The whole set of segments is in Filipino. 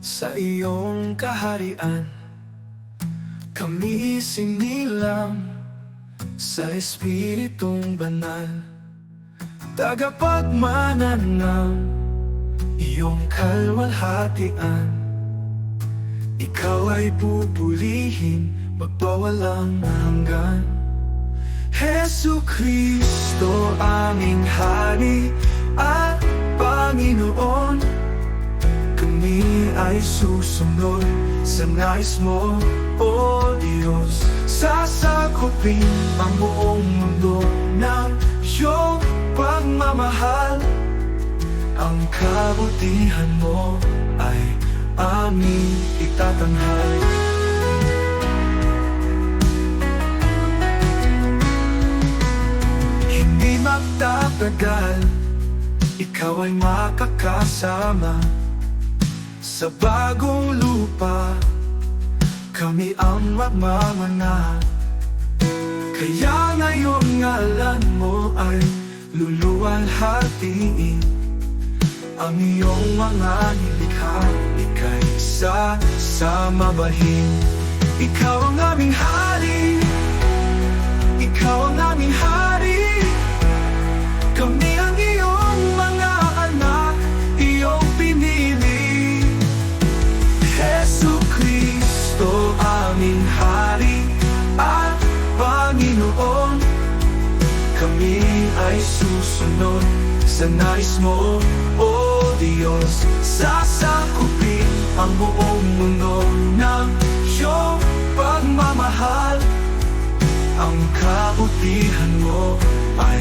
Sa iyong kaharian. Kami sinilang Sa Espiritong Banal. Tagapagmana ng iyong kalwalhatian. Ikaw ay pupulihin Magpawalang hanggan. Hesu Kristo aming Hari at Panginoon Kami ay susunod sa nais mo, O Diyos. Sasakupin ang buong mundo ng iyong pagmamahal. Ang kabutihan mo ay aming itatanghal. Hindi magtatagal Ikaw ay makakasama Sa bagong lupa Kami ang magmamana Kaya ngayon ngalan mo ay Luluwalhatiin Ang iyong mga nilikha. Ika'y isa sa mabahin Ikaw ang aming hari. Ikaw ang aming susunod sa nais mo O Diyos Sasakupin ang buong mundo ng iyong pagmamahal. Ang kabutihan mo ay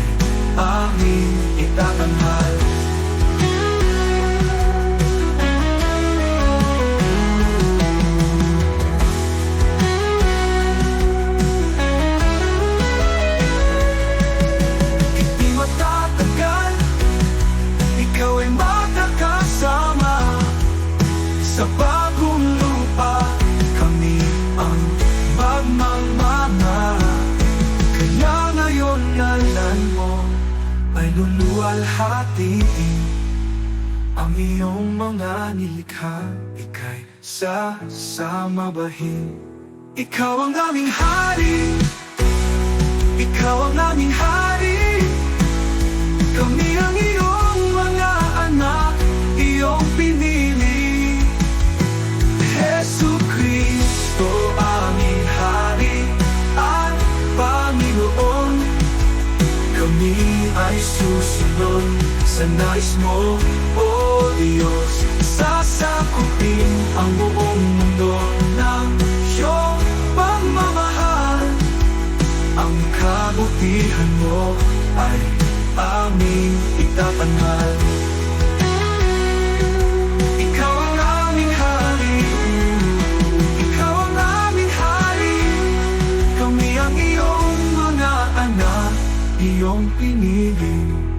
Sa bagong lupa Kami ang magmamana kaya ngayon ngalan mo ay luluwalhatiin Ang iyong mga nilikha. Ika'y sasamabahin Ikaw ang aming hari. Ikaw ang aming hari. Kami ang ay susunod sa nais mo, O Diyos Sasakupin ang buong mundo. Ng iyong pagmamahal Ang kabutihan mo ay aming itatanghal iyong pinili.